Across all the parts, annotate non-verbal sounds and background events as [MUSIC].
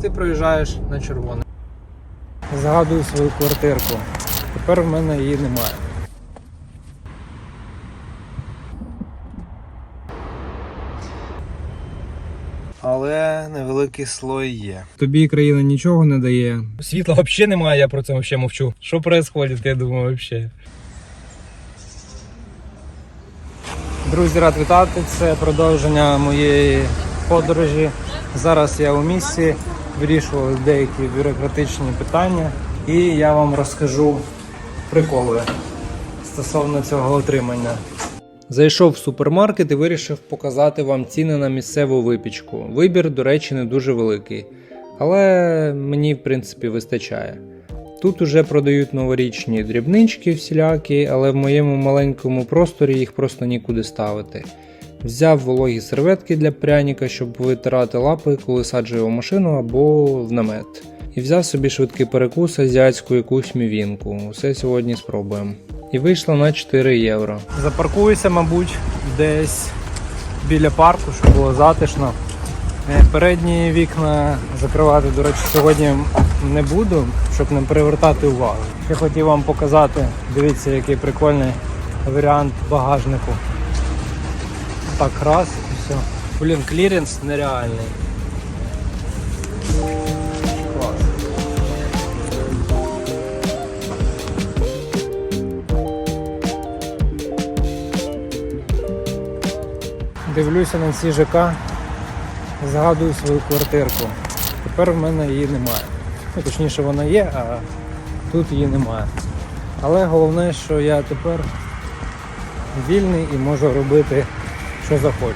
Ти проїжджаєш на червоне. Згадую свою квартирку. Тепер в мене її немає. Але невеликий слой є. Тобі країна нічого не дає. Світла взагалі немає, я про це взагалі мовчу. Що відбувається, я думаю, взагалі. Друзі, рад вітати. Це продовження моєї подорожі. Зараз я у місті вирішував деякі бюрократичні питання, і я вам розкажу приколи стосовно цього отримання. Зайшов в супермаркет і вирішив показати вам ціни на місцеву випічку. Вибір, до речі, не дуже великий, але мені в принципі вистачає. Тут уже продають новорічні дрібнички всілякі, але в моєму маленькому просторі їх просто нікуди ставити. Взяв вологі серветки для пряніка, щоб витирати лапи, коли саджую в машину або в намет. І взяв собі швидкий перекус азіатську якусь мівінку. Усе сьогодні спробуємо. І вийшло на 4 євро. Запаркуюся, мабуть, десь біля парку, щоб було затишно. Е, Передні вікна закривати, до речі, сьогодні не буду, щоб не привертати увагу. Я хотів вам показати, дивіться, який прикольний варіант багажнику. Так, раз і все. Блін, кліренс нереальний. Дивлюся на ці ЖК, згадую свою квартирку. Тепер в мене її немає. Ну, точніше, вона є, а тут її немає. Але головне, що я тепер вільний і можу робити, що захочу.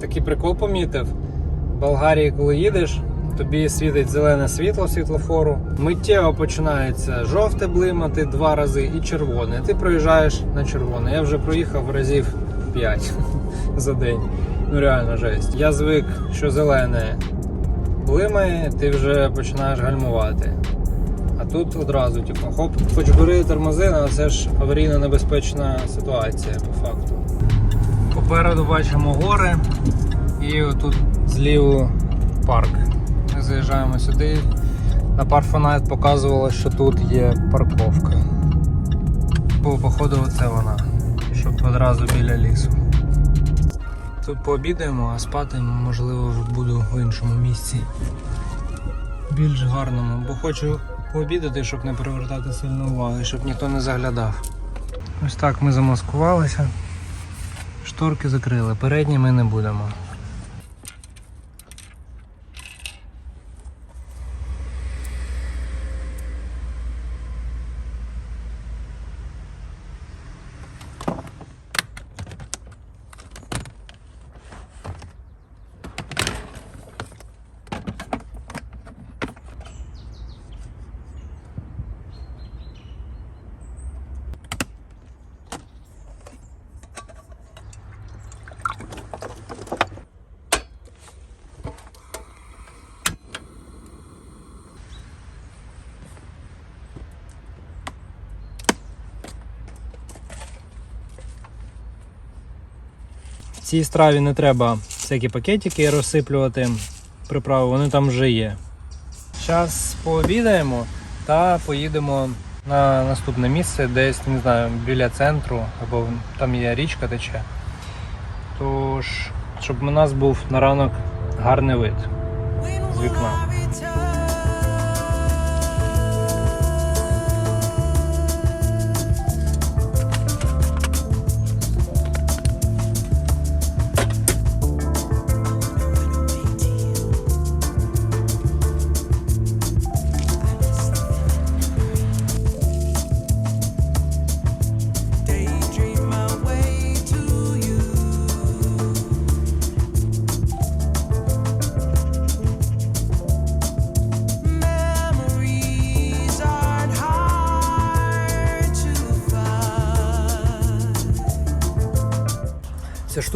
Такий прикол помітив. В Болгарії, коли їдеш, тобі світить зелене світло світлофору. Миттєво починається жовте блимати два рази і червоне. Ти проїжджаєш на червоне. Я вже проїхав разів 5 [LAUGHS] за день. Ну реально жесть. Я звик, що зелене блимає, ти вже починаєш гальмувати. А тут одразу, типу, хоп, хоч бери тормози, але це ж аварійно небезпечна ситуація по факту. Попереду бачимо гори і отут зліво парк. Ми заїжджаємо сюди. На Parfonite показувало, що тут є парковка. Бо походу оце вона, щоб одразу біля лісу. Тут пообідаємо, а спати можливо буду в іншому місці. Більш гарному, бо хочу пообідати, щоб не привертати сильно уваги, щоб ніхто не заглядав. Ось так ми замаскувалися. Шторки закрили, передні ми не будемо. Цій страві не треба всякі пакетики розсиплювати, приправи, вони там вже є. Зараз пообідаємо та поїдемо на наступне місце, десь, не знаю, біля центру, або там є річка тече. Тож, щоб у нас був на ранок гарний вид з вікна.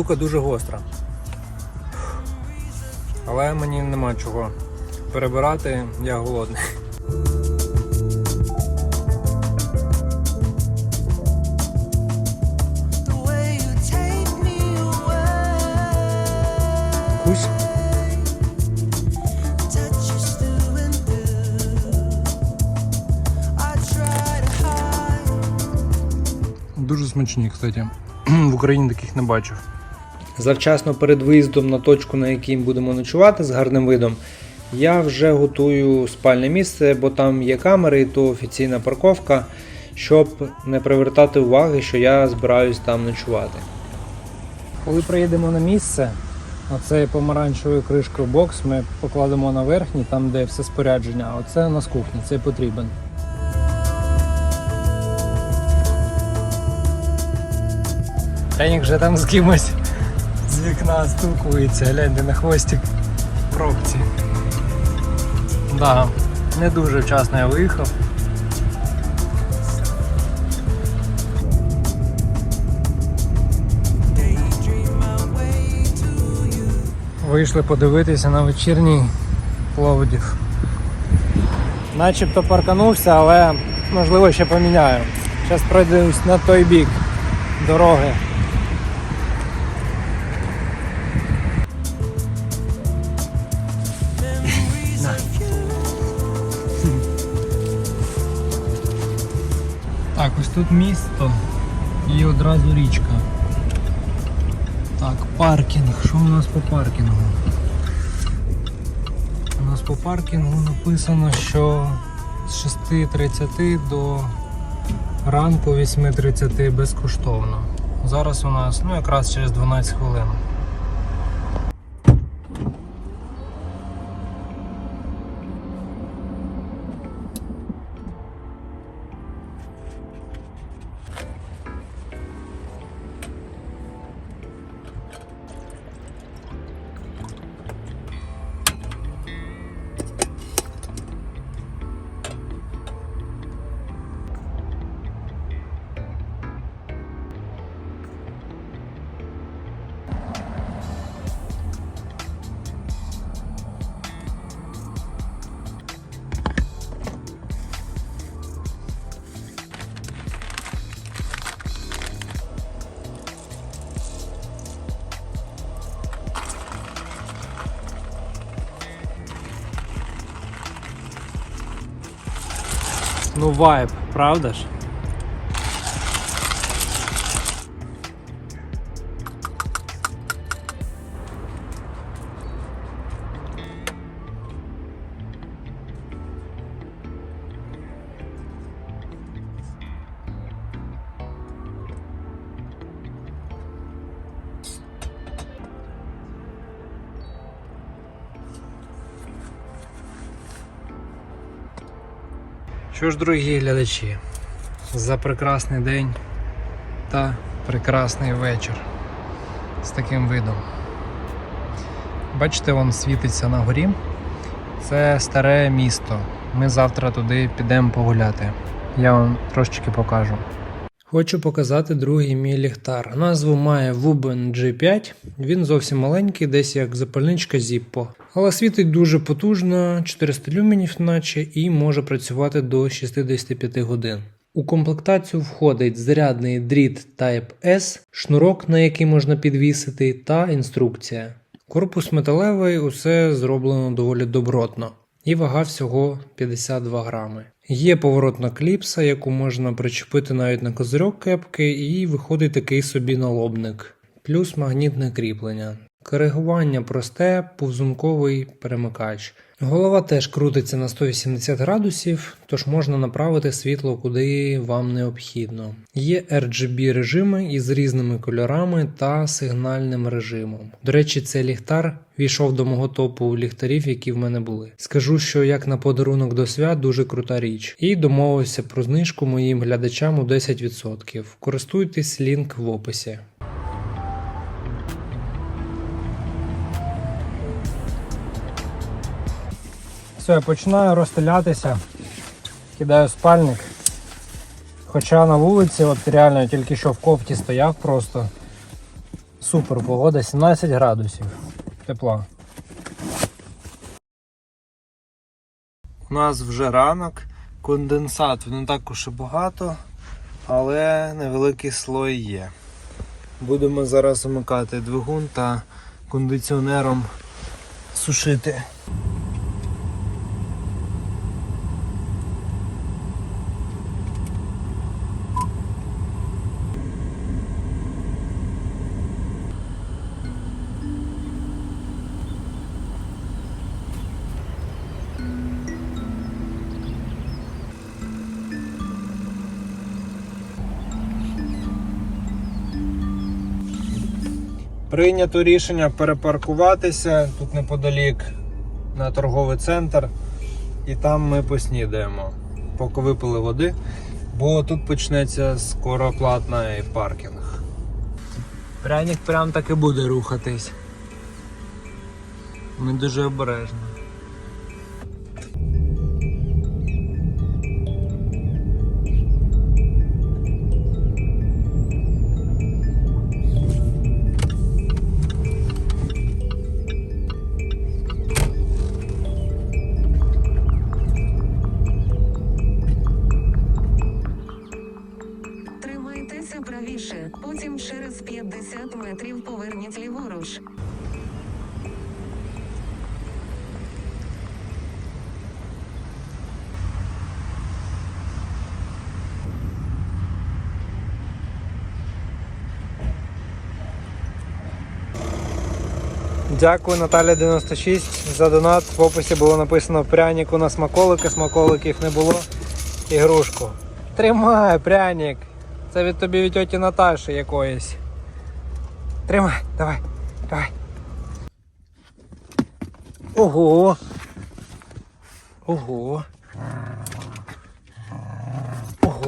штука дуже гостра. Але мені нема чого перебирати, я голодний. Дуже смачні, кстати. [CLEARS THROAT] В Україні таких не бачив. Завчасно перед виїздом на точку, на якій будемо ночувати з гарним видом, я вже готую спальне місце, бо там є камери, і то офіційна парковка, щоб не привертати уваги, що я збираюсь там ночувати. Коли приїдемо на місце, оцей помаранчевою кришкою бокс ми покладемо на верхній, там де все спорядження, а оце у нас кухня, це потрібен. Фенік вже там з кимось з вікна спілкується, гляньте на хвостик пробці. Да, не дуже вчасно я виїхав. Вийшли подивитися на вечірній Пловдів. Начебто парканувся, але можливо ще поміняю. Зараз пройдусь на той бік дороги. Тут місто і одразу річка. Так, паркінг. Що у нас по паркінгу? У нас по паркінгу написано, що з 6.30 до ранку 8.30 безкоштовно. Зараз у нас ну, якраз через 12 хвилин. Ну вайб, правда ж? Що ж, дорогі глядачі, за прекрасний день та прекрасний вечір з таким видом. Бачите, вон світиться на горі. Це старе місто. Ми завтра туди підемо погуляти. Я вам трошечки покажу. Хочу показати другий мій ліхтар. Назву має Wuben G5. Він зовсім маленький, десь як запальничка Zippo. Але світить дуже потужно, 400 люменів, наче, і може працювати до 65 годин. У комплектацію входить зарядний дріт Type S, шнурок, на який можна підвісити, та інструкція. Корпус металевий, усе зроблено доволі добротно. І вага всього 52 грами. Є поворотна кліпса, яку можна причепити навіть на козирьок кепки, і виходить такий собі налобник, плюс магнітне кріплення. Коригування просте, повзунковий перемикач. Голова теж крутиться на 180 градусів, тож можна направити світло куди вам необхідно. Є RGB режими із різними кольорами та сигнальним режимом. До речі, цей ліхтар війшов до мого топу ліхтарів, які в мене були. Скажу, що як на подарунок до свят дуже крута річ. І домовився про знижку моїм глядачам у 10%. Користуйтесь лінк в описі. Все, я починаю розстелятися, кидаю спальник. Хоча на вулиці, от реально тільки що в кофті стояв просто. Супер погода, 17 градусів тепла. У нас вже ранок, конденсату не також і багато, але невеликий слой є. Будемо зараз вмикати двигун та кондиціонером сушити. Прийнято рішення перепаркуватися тут неподалік на торговий центр, і там ми поснідаємо, поки випили води, бо тут почнеться скоро платний паркінг. Пряник прям так і буде рухатись. Ми дуже обережно. Поверніть. Дякую, Наталя 96 за донат. В описі було написано прянику на смаколики, смаколиків не було. Ігрушку. Тримай, пряник. Це від тобі від тьоті Наташі якоїсь. Тримай, давай, ไป โอ้โห โอ้โห โอ้โห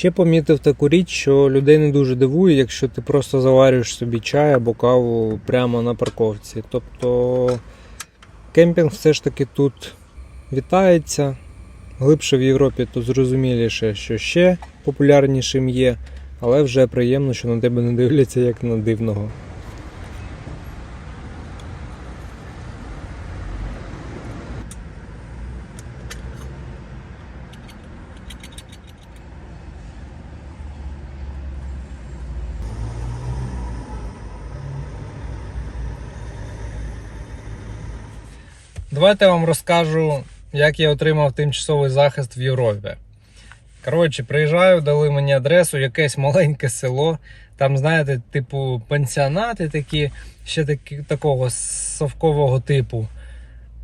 Ще помітив таку річ, що людей не дуже дивує, якщо ти просто заварюєш собі чай або каву прямо на парковці. Тобто кемпінг все ж таки тут вітається. Глибше в Європі то зрозуміліше, що ще популярнішим є, але вже приємно, що на тебе не дивляться як на дивного. Давайте я вам розкажу, як я отримав тимчасовий захист в Європі. Коротше, приїжджаю, дали мені адресу, якесь маленьке село. Там, знаєте, типу пансіонати такі, ще такі, такого совкового типу.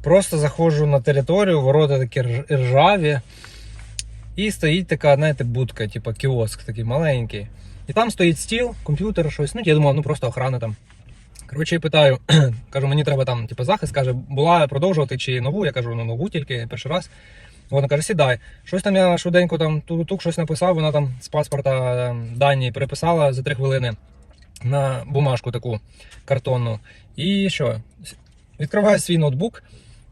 Просто заходжу на територію, ворота такі ржаві. І стоїть така, знаєте, будка, типу кіоск такий маленький. І там стоїть стіл, комп'ютер, щось. Ну, я думав, ну просто охрана там. Коротше, я питаю, [CLEARS THROAT] кажу, мені треба там, типу, захист, каже, була продовжувати чи нову. Я кажу, ну нову тільки перший раз. Вона каже, сідай. Щось там я швиденько там тук щось написав, вона там з паспорта ем, дані переписала за три хвилини на бумажку таку картонну. І що? Відкриваю свій ноутбук,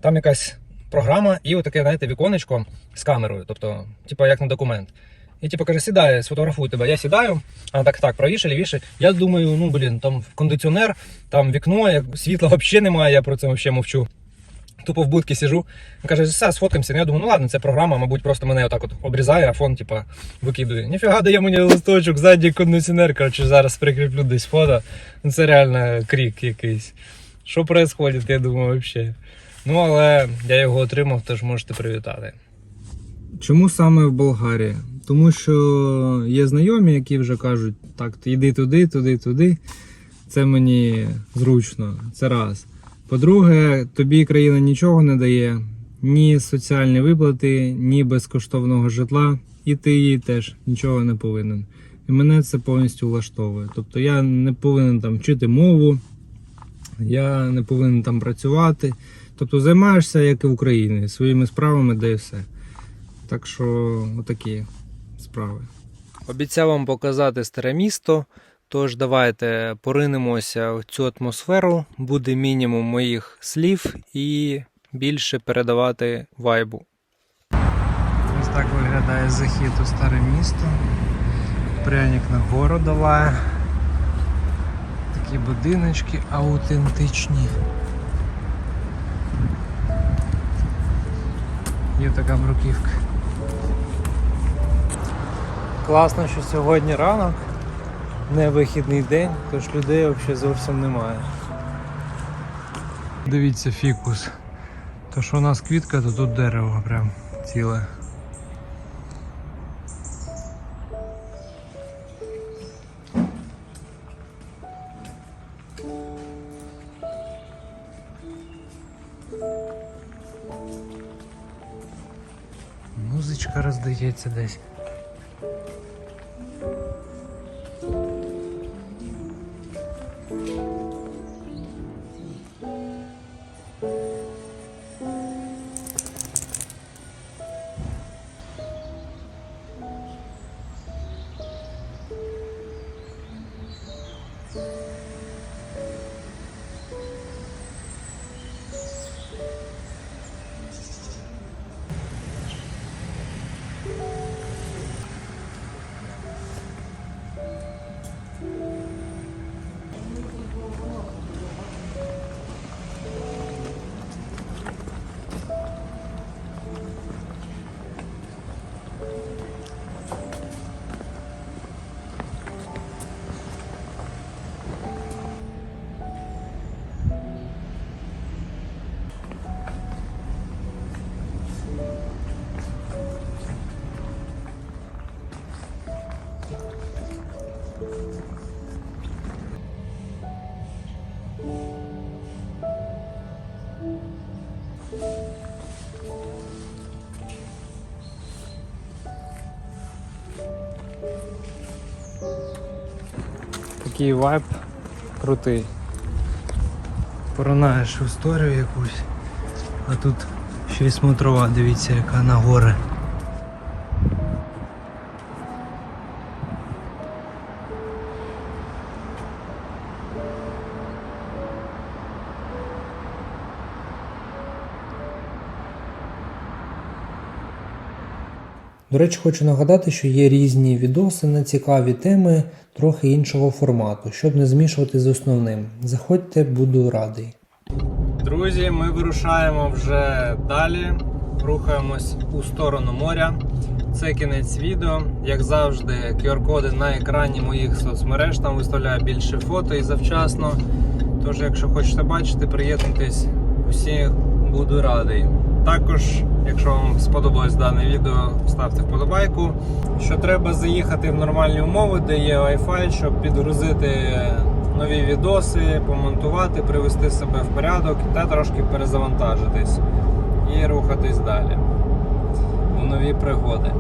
там якась програма, і отаке, знаєте, віконечко з камерою, тобто, типу, як на документ. І типу каже, сідай, сфотографуй тебе. Я сідаю, а так, так, правіше, лівіше. Я думаю, ну блін, там кондиціонер, там вікно, світла взагалі немає, я про це взагалі мовчу. Тупо в будці сижу. Він каже, все, сфоткаємося. Ну, Я думаю, ну ладно, це програма, мабуть, просто мене отак от обрізає, а фон, типа, викидує. Ніфіга дає мені листочок, задній кондиціонер, коротше, зараз прикріплю десь фото. Ну це реально крік якийсь. Що відбувається, я думаю, взагалі. Ну, але я його отримав, тож можете привітати. Чому саме в Болгарії? Тому що є знайомі, які вже кажуть, так, йди туди, туди, туди. Це мені зручно, це раз. По-друге, тобі країна нічого не дає, ні соціальні виплати, ні безкоштовного житла, і ти їй теж нічого не повинен. І мене це повністю влаштовує. Тобто я не повинен там вчити мову, я не повинен там працювати. Тобто займаєшся, як і в Україні, своїми справами, де і все. Так що отакі справи. Обіцяв вам показати старе місто. Тож давайте поринемося в цю атмосферу. Буде мінімум моїх слів і більше передавати вайбу. Ось так виглядає захід у старе місто. Пряник на гору долає. Такі будиночки аутентичні. Є така бруківка. Класно, що сьогодні ранок, не вихідний день, тож людей взагалі зовсім немає. Дивіться фікус. То що у нас квітка, то тут дерево прям ціле. Музичка роздається десь. Такий вайб крутий. Поринаєш в історію якусь, а тут ще й смотрова, дивіться, яка на гори. До речі, хочу нагадати, що є різні відоси на цікаві теми трохи іншого формату, щоб не змішувати з основним. Заходьте, буду радий. Друзі, ми вирушаємо вже далі. Рухаємось у сторону моря. Це кінець відео. Як завжди, QR-коди на екрані моїх соцмереж. Там виставляю більше фото і завчасно. Тож, якщо хочете бачити, приєднуйтесь. Усі буду радий. Також, якщо вам сподобалось дане відео, ставте вподобайку. Що треба заїхати в нормальні умови, де є Wi-Fi, щоб підгрузити нові відоси, помонтувати, привести себе в порядок та трошки перезавантажитись і рухатись далі у нові пригоди.